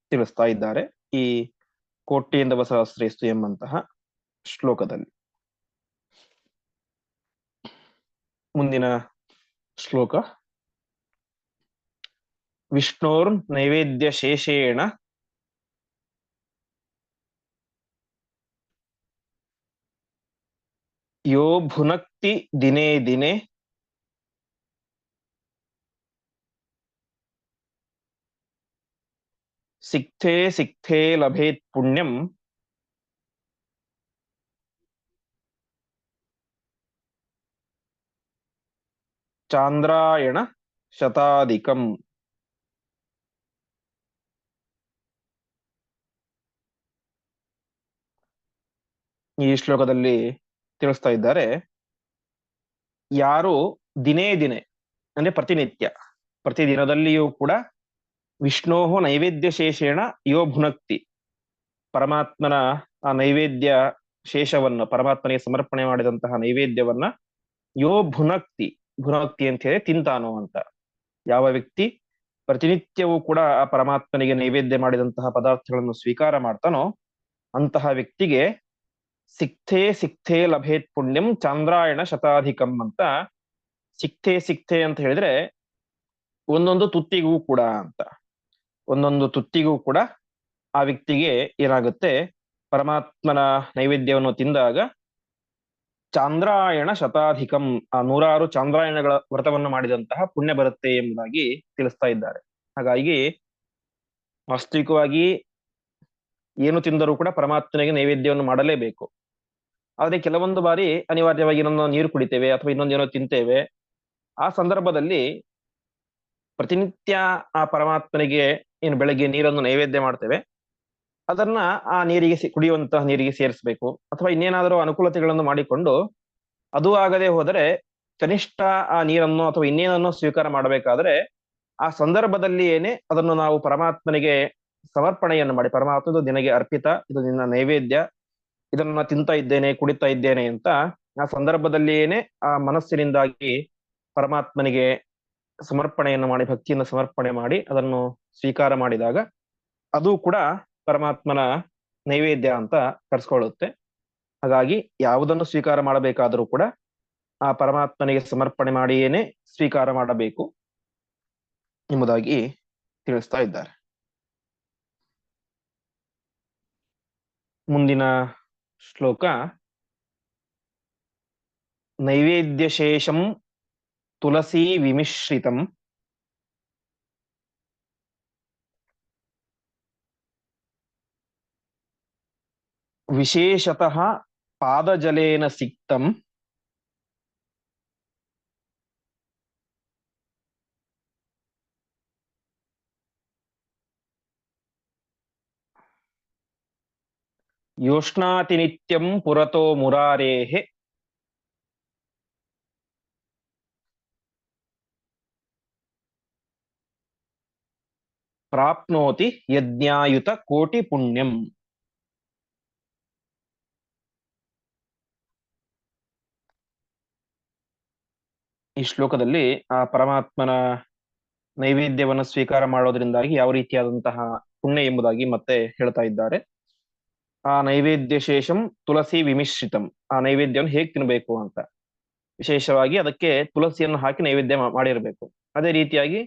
ತಿಳಿಸ್ತಾ ಇದ್ದಾರೆ ಈ ಕೋಟಿಯಿಂದ ಬಸವಶ್ರೇಷ್ಠ ಎಂಬಂತಹ ಶ್ಲೋಕದಲ್ಲಿ. ಮುಂದಿನ ಶ್ಲೋಕ. ವಿಷ್ಣೋರ್ ನೈವೇದ್ಯ ಶೇಷೇಣ ಯೋ ಭುನಕ್ತಿ ದಿನೇ ದಿನೇ ಸಿಕ್ಥೇ ಸಿಕ್ಥೇ ಲಭೇತ್ ಪುಣ್ಯಂ. ಚಾಂದ್ರಾಯಣ ಶತಾಧಿಕಂ. ಈ ಶ್ಲೋಕದಲ್ಲಿ ತಿಳಿಸ್ತಾ ಇದ್ದಾರೆ, ಯಾರು ದಿನೇ ದಿನೇ, ಅಂದ್ರೆ ಪ್ರತಿನಿತ್ಯ, ಪ್ರತಿದಿನದಲ್ಲಿಯೂ ಕೂಡ ವಿಷ್ಣೋಹೋ ನೈವೇದ್ಯ ಶೇಷೇಣ ಯೋ ಭುನಕ್ತಿ. ಪರಮಾತ್ಮನ ಆ ನೈವೇದ್ಯ ಶೇಷವನ್ನ, ಪರಮಾತ್ಮನಿಗೆ ಸಮರ್ಪಣೆ ಮಾಡಿದಂತಹ ನೈವೇದ್ಯವನ್ನ ಯೋ ಭುನಕ್ತಿ ಭುನಕ್ತಿ ಅಂತ ಹೇಳಿ ತಿಂತಾನೋ ಅಂತ. ಯಾವ ವ್ಯಕ್ತಿ ಪ್ರತಿನಿತ್ಯವೂ ಕೂಡ ಆ ಪರಮಾತ್ಮನಿಗೆ ನೈವೇದ್ಯ ಮಾಡಿದಂತಹ ಪದಾರ್ಥಗಳನ್ನು ಸ್ವೀಕಾರ ಮಾಡ್ತಾನೋ ಅಂತಹ ವ್ಯಕ್ತಿಗೆ ಸಿಕ್ಥೇ ಸಿಕ್ಥೇ ಲಭೇತ್ ಪುಣ್ಯಂ ಚಾಂದ್ರಾಯಣ ಶತಾಧಿಕಂ ಅಂತ ಸಿಕ್ಥೇ ಸಿಕ್ಥೇ ಅಂತ ಹೇಳಿದ್ರೆ ಒಂದೊಂದು ತುತ್ತಿಗೂ ಕೂಡ ಅಂತ. ಒಂದೊಂದು ತುತ್ತಿಗೂ ಕೂಡ ಆ ವ್ಯಕ್ತಿಗೆ ಏನಾಗುತ್ತೆ? ಪರಮಾತ್ಮನ ನೈವೇದ್ಯವನ್ನು ತಿಂದಾಗ ಚಾಂದ್ರಾಯಣ ಶತಾಧಿಕಂ, ಆ ನೂರಾರು ಚಾಂದ್ರಾಯಣಗಳ ವ್ರತವನ್ನು ಮಾಡಿದಂತಹ ಪುಣ್ಯ ಬರುತ್ತೆ ಎಂಬುದಾಗಿ ತಿಳಿಸ್ತಾ ಇದ್ದಾರೆ. ಹಾಗಾಗಿ ವಾಸ್ತವಿಕವಾಗಿ ಏನು ತಿಂದರೂ ಕೂಡ ಪರಮಾತ್ಮನಿಗೆ ನೈವೇದ್ಯವನ್ನು ಮಾಡಲೇಬೇಕು. ಆದರೆ ಕೆಲವೊಂದು ಬಾರಿ ಅನಿವಾರ್ಯವಾಗಿ ಇನ್ನೊಂದು ನೀರು ಕುಡಿತೇವೆ ಅಥವಾ ಇನ್ನೊಂದೇನೋ ತಿಂತೇವೆ. ಆ ಸಂದರ್ಭದಲ್ಲಿ ಪ್ರತಿನಿತ್ಯ ಆ ಪರಮಾತ್ಮನಿಗೆ ಏನು ಬೆಳಗ್ಗೆ ನೀರನ್ನು ನೈವೇದ್ಯ ಮಾಡ್ತೇವೆ. ಅದನ್ನ ಆ ನೀರಿಗೆ ಕುಡಿಯುವಂತಹ ನೀರಿಗೆ ಸೇರಿಸಬೇಕು. ಅಥವಾ ಇನ್ನೇನಾದರೂ ಅನುಕೂಲತೆಗಳನ್ನು ಮಾಡಿಕೊಂಡು ಅದು ಆಗದೆ ಹೋದರೆ ಕನಿಷ್ಠ ಆ ನೀರನ್ನು ಅಥವಾ ಇನ್ನೇನನ್ನು ಸ್ವೀಕಾರ ಮಾಡಬೇಕಾದ್ರೆ ಆ ಸಂದರ್ಭದಲ್ಲಿ ಏನೇ ಅದನ್ನು ನಾವು ಪರಮಾತ್ಮನಿಗೆ ಸಮರ್ಪಣೆಯನ್ನು ಮಾಡಿ ಪರಮಾತ್ಮದು ನಿನಗೆ ಅರ್ಪಿತ, ಇದು ನಿನ್ನ ನೈವೇದ್ಯ, ಇದನ್ನ ತಿಂತ ಇದ್ದೇನೆ, ಕುಡಿತಾ ಇದ್ದೇನೆ ಅಂತ ಆ ಸಂದರ್ಭದಲ್ಲಿ ಏನೇ ಆ ಮನಸ್ಸಿನಿಂದಾಗಿ ಪರಮಾತ್ಮನಿಗೆ ಸಮರ್ಪಣೆಯನ್ನು ಮಾಡಿ ಭಕ್ತಿಯನ್ನು ಸಮರ್ಪಣೆ ಮಾಡಿ, ಅದನ್ನು ಸ್ವೀಕಾರ ಮಾಡಿದಾಗ ಅದು ಕೂಡ ಪರಮಾತ್ಮನ ನೈವೇದ್ಯ ಅಂತ ಕರೆಸ್ಕೊಳ್ಳುತ್ತೆ. ಹಾಗಾಗಿ ಯಾವುದನ್ನು ಸ್ವೀಕಾರ ಮಾಡಬೇಕಾದರೂ ಕೂಡ ಆ ಪರಮಾತ್ಮನಿಗೆ ಸಮರ್ಪಣೆ ಮಾಡಿಯೇನೆ ಸ್ವೀಕಾರ ಮಾಡಬೇಕು ಎಂಬುದಾಗಿ ತಿಳಿಸ್ತಾ ಇದ್ದಾರೆ. ಮುಂದಿನ ಶ್ಲೋಕ ನೈವೇದ್ಯ ಶೇಷಂ ತುಳಸಿ ವಿಮಿಶ್ರಿತಂ ವಿಶೇಷತಃ ಪಾದಜಲೇನ ಸಿಕ್ತಂ ಯೋಷ್ಣಾತಿ ನಿತ್ಯಂ ಪುರತೋ ಪ್ರಾಪ್ನೋತಿ ಯಜ್ಞಾಯುತ ಕೋಟಿ ಪುಣ್ಯಂ ಈ ಶ್ಲೋಕದಲ್ಲಿ ಆ ಪರಮಾತ್ಮನ ನೈವೇದ್ಯವನ್ನು ಸ್ವೀಕಾರ ಮಾಡೋದ್ರಿಂದಾಗಿ ಯಾವ ರೀತಿಯಾದಂತಹ ಪುಣ್ಯ ಎಂಬುದಾಗಿ ಮತ್ತೆ ಹೇಳ್ತಾ ಇದ್ದಾರೆ. ಆ ನೈವೇದ್ಯ ಶೇಷಂ ತುಳಸಿ ವಿಮಿಶ್ರಿತಂ. ಆ ನೈವೇದ್ಯವನ್ನು ಹೇಗೆ ತಿನ್ಬೇಕು ಅಂತ. ವಿಶೇಷವಾಗಿ ಅದಕ್ಕೆ ತುಳಸಿಯನ್ನು ಹಾಕಿ ನೈವೇದ್ಯ ಮಾಡಿರಬೇಕು. ಅದೇ ರೀತಿಯಾಗಿ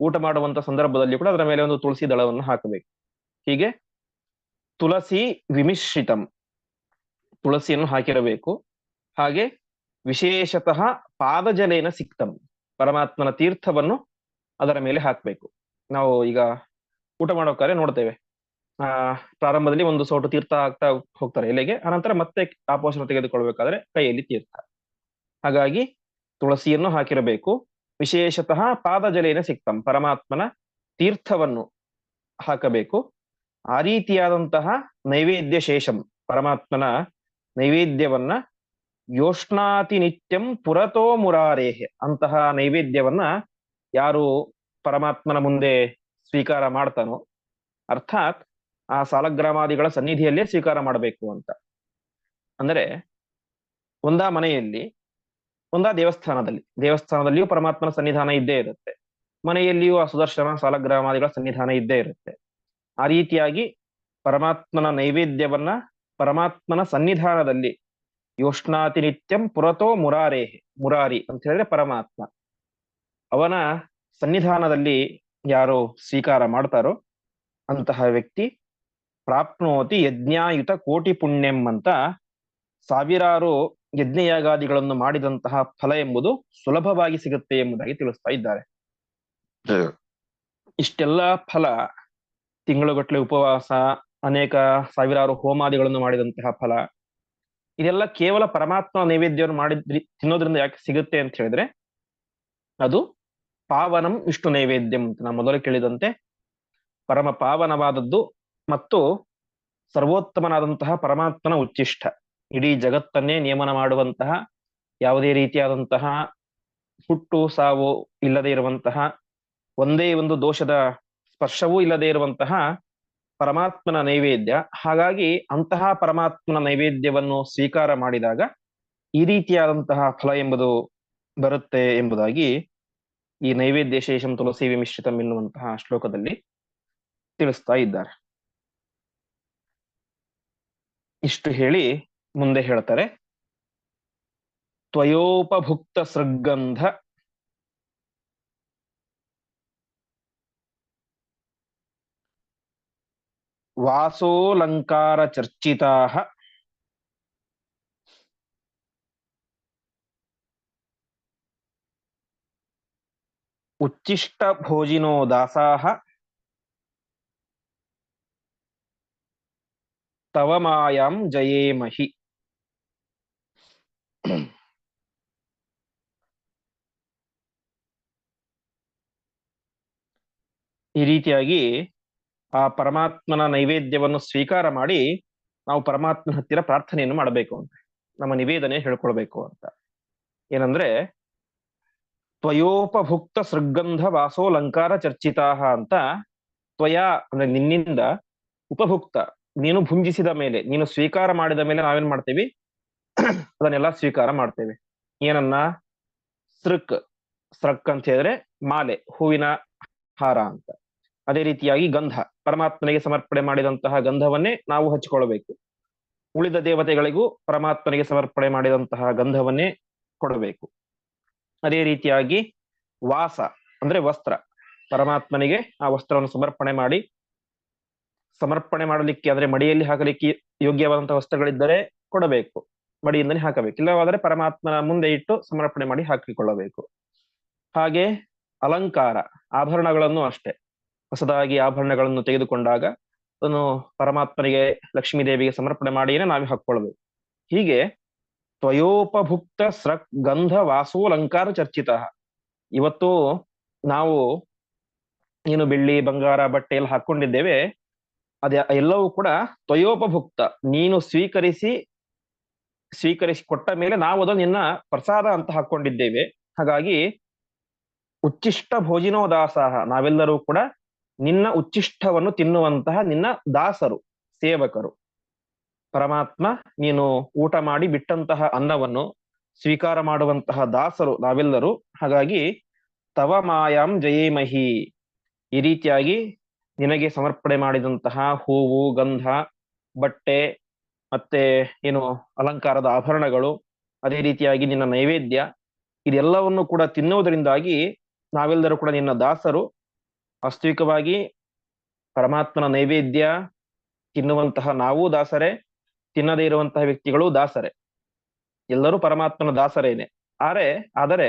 ಊಟ ಮಾಡುವಂತ ಸಂದರ್ಭದಲ್ಲಿ ಕೂಡ ಅದರ ಮೇಲೆ ಒಂದು ತುಳಸಿ ದಳವನ್ನು ಹಾಕಬೇಕು. ಹೀಗೆ ತುಳಸಿ ವಿಮಿಶ್ರಿತಂ. ತುಳಸಿಯನ್ನು ಹಾಕಿರಬೇಕು. ಹಾಗೆ ವಿಶೇಷತಃ ಪಾದಜಲೇನ ಸಿಕ್ತಂ. ಪರಮಾತ್ಮನ ತೀರ್ಥವನ್ನು ಅದರ ಮೇಲೆ ಹಾಕಬೇಕು. ನಾವು ಈಗ ಊಟ ಮಾಡೋಕಾರೆ ನೋಡ್ತೇವೆ. ಆ, ಪ್ರಾರಂಭದಲ್ಲಿ ಒಂದು ಸೋಟು ತೀರ್ಥ ಆಗ್ತಾ ಹೋಗ್ತಾರೆ. ಎಲೆಗೆ ಅನಂತರ ಮತ್ತೆ ಆಪೋಷಣ ತೆಗೆದುಕೊಳ್ಬೇಕಾದ್ರೆ ಕೈಯಲ್ಲಿ ತೀರ್ಥ. ಹಾಗಾಗಿ ತುಳಸಿಯನ್ನು ಹಾಕಿರಬೇಕು. ವಿಶೇಷತಃ ಪಾದಜಲೇನ ಸಿಕ್ತಂ, ಪರಮಾತ್ಮನ ತೀರ್ಥವನ್ನು ಹಾಕಬೇಕು. ಆ ರೀತಿಯಾದಂತಹ ನೈವೇದ್ಯ ಶೇಷಂ, ಪರಮಾತ್ಮನ ನೈವೇದ್ಯವನ್ನ ಯೋಷ್ಣಾತಿ ನಿತ್ಯಂ ಪುರತೋ ಮುರಾರೇಹೆ ಅಂತಹ ನೈವೇದ್ಯವನ್ನ ಯಾರು ಪರಮಾತ್ಮನ ಮುಂದೆ ಸ್ವೀಕಾರ ಮಾಡ್ತಾನೋ, ಅರ್ಥಾತ್ ಆ ಸಾಲಗ್ರಾಮಾದಿಗಳ ಸನ್ನಿಧಿಯಲ್ಲೇ ಸ್ವೀಕಾರ ಮಾಡಬೇಕು ಅಂತ. ಅಂದರೆ ಒಂದಾ ಮನೆಯಲ್ಲಿ ಒಂದಾ ದೇವಸ್ಥಾನದಲ್ಲಿ. ದೇವಸ್ಥಾನದಲ್ಲಿಯೂ ಪರಮಾತ್ಮನ ಸನ್ನಿಧಾನ ಇದ್ದೇ ಇರುತ್ತೆ. ಮನೆಯಲ್ಲಿಯೂ ಆ ಸುದರ್ಶನ ಸಾಲಗ್ರಾಮಾದಿಗಳ ಸನ್ನಿಧಾನ ಇದ್ದೇ ಇರುತ್ತೆ. ಆ ರೀತಿಯಾಗಿ ಪರಮಾತ್ಮನ ನೈವೇದ್ಯವನ್ನ ಪರಮಾತ್ಮನ ಸನ್ನಿಧಾನದಲ್ಲಿ ಯೋಷ್ಣಾತಿ ನಿತ್ಯಂ ಪುರತೋ ಮುರಾರೇ ಮುರಾರಿ ಅಂತ ಹೇಳಿದ್ರೆ ಪರಮಾತ್ಮ. ಅವನ ಸನ್ನಿಧಾನದಲ್ಲಿ ಯಾರು ಸ್ವೀಕಾರ ಮಾಡ್ತಾರೋ ಅಂತಹ ವ್ಯಕ್ತಿ ಪ್ರಾಪ್ನೋತಿ ಯಜ್ಞಾಯುತ ಕೋಟಿ ಪುಣ್ಯಂ ಅಂತ ಸಾವಿರಾರು ಯಜ್ಞಯಾಗಾದಿಗಳನ್ನು ಮಾಡಿದಂತಹ ಫಲ ಎಂಬುದು ಸುಲಭವಾಗಿ ಸಿಗುತ್ತೆ ಎಂಬುದಾಗಿ ತಿಳಿಸ್ತಾ ಇದ್ದಾರೆ. ಇಷ್ಟೆಲ್ಲ ಫಲ ತಿಂಗಳುಗಟ್ಟಲೆ ಉಪವಾಸ ಅನೇಕ ಸಾವಿರಾರು ಹೋಮಾದಿಗಳನ್ನು ಮಾಡಿದಂತಹ ಫಲ ಇದೆಲ್ಲ ಕೇವಲ ಪರಮಾತ್ಮ ನೈವೇದ್ಯವನ್ನು ಮಾಡಿದ್ರಿ ತಿನ್ನೋದ್ರಿಂದ ಯಾಕೆ ಸಿಗುತ್ತೆ ಅಂತ ಹೇಳಿದ್ರೆ ಅದು ಪಾವನಂ ವಿಷ್ಣು ನೈವೇದ್ಯಂ ಅಂತ ನಾವು ಮೊದಲು ಕೇಳಿದಂತೆ ಪರಮ ಪಾವನವಾದದ್ದು ಮತ್ತು ಸರ್ವೋತ್ತಮನಾದಂತಹ ಪರಮಾತ್ಮನ ಉಚ್ಚಿಷ್ಟ. ಇಡೀ ಜಗತ್ತನ್ನೇ ನಿಯಮನ ಮಾಡುವಂತಹ ಯಾವುದೇ ರೀತಿಯಾದಂತಹ ಹುಟ್ಟು, ಸಾವು ಇಲ್ಲದೆ ಇರುವಂತಹ, ಒಂದೇ ಒಂದು ದೋಷದ ಸ್ಪರ್ಶವೂ ಇಲ್ಲದೆ ಇರುವಂತಹ ಪರಮಾತ್ಮನ ನೈವೇದ್ಯ. ಹಾಗಾಗಿ ಅಂತಹ ಪರಮಾತ್ಮನ ನೈವೇದ್ಯವನ್ನು ಸ್ವೀಕಾರ ಮಾಡಿದಾಗ ಈ ರೀತಿಯಾದಂತಹ ಫಲ ಎಂಬುದು ಬರುತ್ತೆ ಎಂಬುದಾಗಿ ಈ ನೈವೇದ್ಯ ಶೇಷಂ ತುಳಸಿ ವಿಮಿಶ್ರಿತಂ ಎನ್ನುವಂತಹ ಶ್ಲೋಕದಲ್ಲಿ ತಿಳಿಸ್ತಾ ಇದ್ದಾರೆ. ಇಷ್ಟು ಹೇಳಿ ಮುಂದೆ ಹೇಳ್ತಾರೆ. ತ್ವಯೋಪಭುಕ್ತ ಸೃಗ್ಗಂಧ. ವಾಸೋಲಂಕಾರ ಚರ್ಚಿತಾ ಉಚ್ಚಿಷ್ಟ ಭೋಜಿನೋ ದಾಸಾ ತವ ಮಾಯಾಂ ಜಯೇಮಹಿ. ಈ ರೀತಿಯಾಗಿ ಆ ಪರಮಾತ್ಮನ ನೈವೇದ್ಯವನ್ನು ಸ್ವೀಕಾರ ಮಾಡಿ ನಾವು ಪರಮಾತ್ಮನ ಹತ್ತಿರ ಪ್ರಾರ್ಥನೆಯನ್ನು ಮಾಡಬೇಕು ಅಂತ, ನಮ್ಮ ನಿವೇದನೆ ಹೇಳ್ಕೊಳ್ಬೇಕು ಅಂತ. ಏನಂದ್ರೆ, ತ್ವಯೋಪಭುಕ್ತ ಸೃಗಂಧ ವಾಸೋಲಂಕಾರ ಚರ್ಚಿತಾಹ ಅಂತ ತ್ವಯ ಅಂದ್ರೆ ನಿನ್ನಿಂದ ಉಪಭುಕ್ತ, ನೀನು ಭುಂಜಿಸಿದ ಮೇಲೆ, ನೀನು ಸ್ವೀಕಾರ ಮಾಡಿದ ಮೇಲೆ ನಾವೇನ್ ಮಾಡ್ತೇವಿ? ಅದನ್ನೆಲ್ಲ ಸ್ವೀಕಾರ ಮಾಡ್ತೇವೆ. ಏನನ್ನ? ಸೃಕ್ ಸೃಕ್ ಅಂತ ಹೇಳಿದ್ರೆ ಮಾಲೆ, ಹೂವಿನ ಹಾರ ಅಂತ. ಅದೇ ರೀತಿಯಾಗಿ ಗಂಧ, ಪರಮಾತ್ಮನಿಗೆ ಸಮರ್ಪಣೆ ಮಾಡಿದಂತಹ ಗಂಧವನ್ನೇ ನಾವು ಹಚ್ಕೊಳ್ಬೇಕು. ಉಳಿದ ದೇವತೆಗಳಿಗೂ ಪರಮಾತ್ಮನಿಗೆ ಸಮರ್ಪಣೆ ಮಾಡಿದಂತಹ ಗಂಧವನ್ನೇ ಕೊಡಬೇಕು. ಅದೇ ರೀತಿಯಾಗಿ ವಾಸ ಅಂದ್ರೆ ವಸ್ತ್ರ, ಪರಮಾತ್ಮನಿಗೆ ಆ ವಸ್ತ್ರವನ್ನು ಸಮರ್ಪಣೆ ಮಾಡಿ, ಸಮರ್ಪಣೆ ಮಾಡಲಿಕ್ಕೆ ಅಂದ್ರೆ ಮಡಿಯಲ್ಲಿ ಹಾಕಲಿಕ್ಕೆ ಯೋಗ್ಯವಾದಂತಹ ವಸ್ತ್ರಗಳಿದ್ದರೆ ಕೊಡಬೇಕು. ಮಡಿಯಿಂದನೇ ಹಾಕಬೇಕು. ಇಲ್ಲವಾದರೆ ಪರಮಾತ್ಮನ ಮುಂದೆ ಇಟ್ಟು ಸಮರ್ಪಣೆ ಮಾಡಿ ಹಾಕಿಕೊಳ್ಳಬೇಕು. ಹಾಗೆ ಅಲಂಕಾರ, ಆಭರಣಗಳನ್ನು ಅಷ್ಟೇ. ಹೊಸದಾಗಿ ಆಭರಣಗಳನ್ನು ತೆಗೆದುಕೊಂಡಾಗ ಅದನ್ನು ಪರಮಾತ್ಮನಿಗೆ ಲಕ್ಷ್ಮೀ ದೇವಿಗೆ ಸಮರ್ಪಣೆ ಮಾಡಿಯೇ ನಾವೇ ಹಾಕೊಳ್ಬೇಕು ಹೀಗೆ ತ್ವಯೋಪಭುಕ್ತ ಸ್ರ ಗಂಧ ವಾಸೋಲಂಕಾರ ಚರ್ಚಿತ. ಇವತ್ತು ನಾವು ಏನು ಬೆಳ್ಳಿ, ಬಂಗಾರ, ಬಟ್ಟೆ ಎಲ್ಲ ಹಾಕೊಂಡಿದ್ದೇವೆ ಅದ ಎಲ್ಲವೂ ಕೂಡ ತ್ವಯೋಪಭುಕ್ತ. ನೀನು ಸ್ವೀಕರಿಸಿ ಸ್ವೀಕರಿಸಿ ಕೊಟ್ಟ ಮೇಲೆ ನಾವು ನಿನ್ನ ಪ್ರಸಾದ ಅಂತ ಹಾಕೊಂಡಿದ್ದೇವೆ. ಹಾಗಾಗಿ ಉಚ್ಚಿಷ್ಟ ಭೋಜಿನೋ ದಾಸಾಹ ನಾವೆಲ್ಲರೂ ಕೂಡ ನಿನ್ನ ಉಚ್ಚಿಷ್ಟವನ್ನು ತಿನ್ನುವಂತಹ ನಿನ್ನ ದಾಸರು, ಸೇವಕರು. ಪರಮಾತ್ಮ, ನೀನು ಊಟ ಮಾಡಿ ಬಿಟ್ಟಂತಹ ಅನ್ನವನ್ನು ಸ್ವೀಕಾರ ಮಾಡುವಂತಹ ದಾಸರು ನಾವೆಲ್ಲರೂ. ಹಾಗಾಗಿ ತವ ಮಾಯಾಂ ಜಯೇಮಹಿ. ಈ ರೀತಿಯಾಗಿ ನಿನಗೆ ಸಮರ್ಪಣೆ ಮಾಡಿದಂತಹ ಹೂವು, ಗಂಧ, ಬಟ್ಟೆ ಮತ್ತೆ ಏನು ಅಲಂಕಾರದ ಆಭರಣಗಳು, ಅದೇ ರೀತಿಯಾಗಿ ನಿನ್ನ ನೈವೇದ್ಯ, ಇದೆಲ್ಲವನ್ನು ಕೂಡ ತಿನ್ನುವುದರಿಂದಾಗಿ ನಾವೆಲ್ಲರೂ ಕೂಡ ನಿನ್ನ ದಾಸರು. ವಾಸ್ತವಿಕವಾಗಿ ಪರಮಾತ್ಮನ ನೈವೇದ್ಯ ತಿನ್ನುವಂತಹ ನಾವೂ ದಾಸರೇ, ತಿನ್ನದೇ ಇರುವಂತಹ ವ್ಯಕ್ತಿಗಳು ದಾಸರೇ. ಎಲ್ಲರೂ ಪರಮಾತ್ಮನ ದಾಸರೇನೆ. ಆದರೆ ಆದರೆ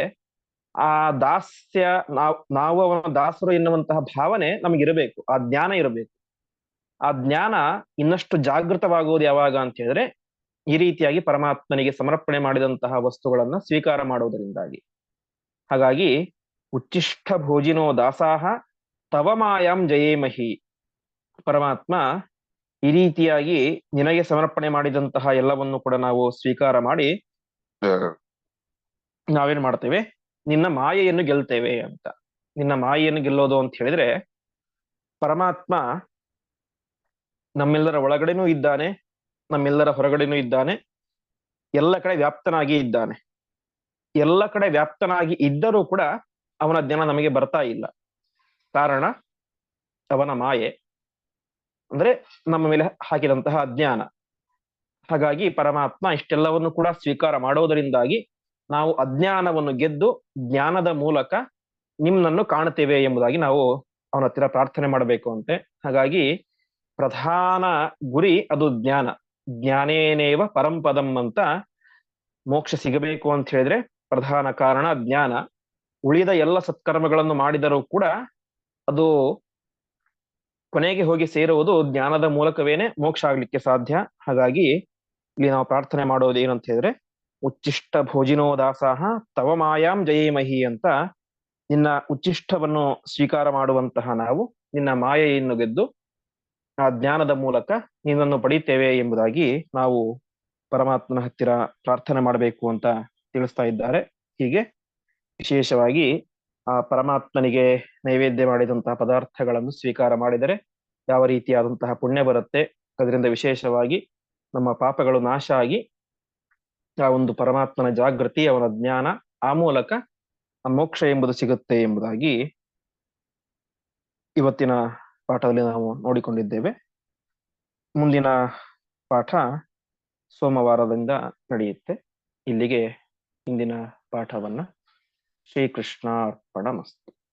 ಆ ದಾಸ್ಯ ನಾವು ನಾವು ಅವನ ದಾಸರು ಎನ್ನುವಂತಹ ಭಾವನೆ ನಮಗಿರಬೇಕು, ಆ ಜ್ಞಾನ ಇರಬೇಕು. ಆ ಜ್ಞಾನ ಇನ್ನಷ್ಟು ಜಾಗೃತವಾಗುವುದು ಯಾವಾಗ ಅಂತ ಹೇಳಿದ್ರೆ ಈ ರೀತಿಯಾಗಿ ಪರಮಾತ್ಮನಿಗೆ ಸಮರ್ಪಣೆ ಮಾಡಿದಂತಹ ವಸ್ತುಗಳನ್ನ ಸ್ವೀಕಾರ ಮಾಡುವುದರಿಂದಾಗಿ. ಹಾಗಾಗಿ ಉಚ್ಚಿಷ್ಟ ಭೋಜಿನೋ ದಾಸಾಹ ತವ ಮಾಯಾಂ ಜಯೇಮಹಿ. ಪರಮಾತ್ಮ ಈ ರೀತಿಯಾಗಿ ನಿನಗೆ ಸಮರ್ಪಣೆ ಮಾಡಿದಂತಹ ಎಲ್ಲವನ್ನು ಕೂಡ ನಾವು ಸ್ವೀಕಾರ ಮಾಡಿ ನಾವೇನ್ ಮಾಡ್ತೇವೆ? ನಿನ್ನ ಮಾಯೆಯನ್ನು ಗೆಲ್ತೇವೆ ಅಂತ. ನಿನ್ನ ಮಾಯೆಯನ್ನು ಗೆಲ್ಲೋದು ಅಂತ ಹೇಳಿದ್ರೆ ಪರಮಾತ್ಮ ನಮ್ಮೆಲ್ಲರ ಒಳಗಡೆನೂ ಇದ್ದಾನೆ, ನಮ್ಮೆಲ್ಲರ ಹೊರಗಡೆನೂ ಇದ್ದಾನೆ, ಎಲ್ಲ ಕಡೆ ವ್ಯಾಪ್ತನಾಗಿ ಇದ್ದಾನೆ. ಎಲ್ಲ ಕಡೆ ವ್ಯಾಪ್ತನಾಗಿ ಇದ್ದರೂ ಕೂಡ ಅವನ ಜ್ಞಾನ ನಮಗೆ ಬರ್ತಾ ಇಲ್ಲ. ಕಾರಣ, ಅವನ ಮಾಯೆ. ಅಂದ್ರೆ ನಮ್ಮ ಮೇಲೆ ಹಾಕಿದಂತಹ ಅಜ್ಞಾನ ಹಾಗಾಗಿ ಪರಮಾತ್ಮ ಇಷ್ಟೆಲ್ಲವನ್ನು ಕೂಡ ಸ್ವೀಕಾರ ಮಾಡೋದರಿಂದಾಗಿ ನಾವು ಅಜ್ಞಾನವನ್ನು ಗೆದ್ದು ಜ್ಞಾನದ ಮೂಲಕ ನಿಮ್ಮನ್ನು ಕಾಣುತ್ತೇವೆ ಎಂಬುದಾಗಿ ನಾವು ಅವನ ಹತ್ತಿರ ಪ್ರಾರ್ಥನೆ ಮಾಡಬೇಕು ಅಂತೆ. ಹಾಗಾಗಿ ಪ್ರಧಾನ ಗುರಿ ಅದು ಜ್ಞಾನ. ಜ್ಞಾನೇನೇವ ಪರಂಪದಂ ಅಂತ ಮೋಕ್ಷ ಸಿಗಬೇಕು ಅಂತ ಹೇಳಿದ್ರೆ ಪ್ರಧಾನ ಕಾರಣ ಜ್ಞಾನ. ಉಳಿದ ಎಲ್ಲ ಸತ್ಕರ್ಮಗಳನ್ನು ಮಾಡಿದರೂ ಕೂಡ ಅದು ಕೊನೆಗೆ ಹೋಗಿ ಸೇರುವುದು ಜ್ಞಾನದ ಮೂಲಕವೇನೆ ಮೋಕ್ಷ ಆಗ್ಲಿಕ್ಕೆ ಸಾಧ್ಯ. ಹಾಗಾಗಿ ಇಲ್ಲಿ ನಾವು ಪ್ರಾರ್ಥನೆ ಮಾಡೋದು ಏನಂತ ಹೇಳಿದ್ರೆ, ಉಚ್ಚಿಷ್ಟ ಭೋಜಿನೋ ದಾಸಾಹ ತವ ಮಾಯಾಂ ಜಯೇಮಹಿ ಅಂತ ನಿನ್ನ ಉಚ್ಚಿಷ್ಟವನ್ನು ಸ್ವೀಕಾರ ಮಾಡುವಂತಹ ನಾವು ನಿನ್ನ ಮಾಯೆಯನ್ನು ಗೆದ್ದು ಆ ಜ್ಞಾನದ ಮೂಲಕ ನಿನ್ನನ್ನು ಪಡೆಯುತ್ತೇವೆ ಎಂಬುದಾಗಿ ನಾವು ಪರಮಾತ್ಮನ ಹತ್ತಿರ ಪ್ರಾರ್ಥನೆ ಮಾಡಬೇಕು ಅಂತ ತಿಳಿಸ್ತಾ ಇದ್ದಾರೆ. ಹೀಗೆ ವಿಶೇಷವಾಗಿ ಆ ಪರಮಾತ್ಮನಿಗೆ ನೈವೇದ್ಯ ಮಾಡಿದಂತಹ ಪದಾರ್ಥಗಳನ್ನು ಸ್ವೀಕಾರ ಮಾಡಿದರೆ ಯಾವ ರೀತಿಯಾದಂತಹ ಪುಣ್ಯ ಬರುತ್ತೆ, ಅದರಿಂದ ವಿಶೇಷವಾಗಿ ನಮ್ಮ ಪಾಪಗಳು ನಾಶ ಆಗಿ ಆ ಒಂದು ಪರಮಾತ್ಮನ ಜಾಗೃತಿ, ಅವನ ಜ್ಞಾನ ಆ ಮೂಲಕ ಮೋಕ್ಷ ಎಂಬುದು ಸಿಗುತ್ತೆ ಎಂಬುದಾಗಿ ಇವತ್ತಿನ ಪಾಠದಲ್ಲಿ ನಾವು ನೋಡಿಕೊಂಡಿದ್ದೇವೆ. ಮುಂದಿನ ಪಾಠ ಸೋಮವಾರದಿಂದ ನಡೆಯುತ್ತೆ. ಇಲ್ಲಿಗೆ ಇಂದಿನ ಪಾಠವನ್ನ ಶ್ರೀಕೃಷ್ಣಾರ್ಪಣ ಮಸ್ತು.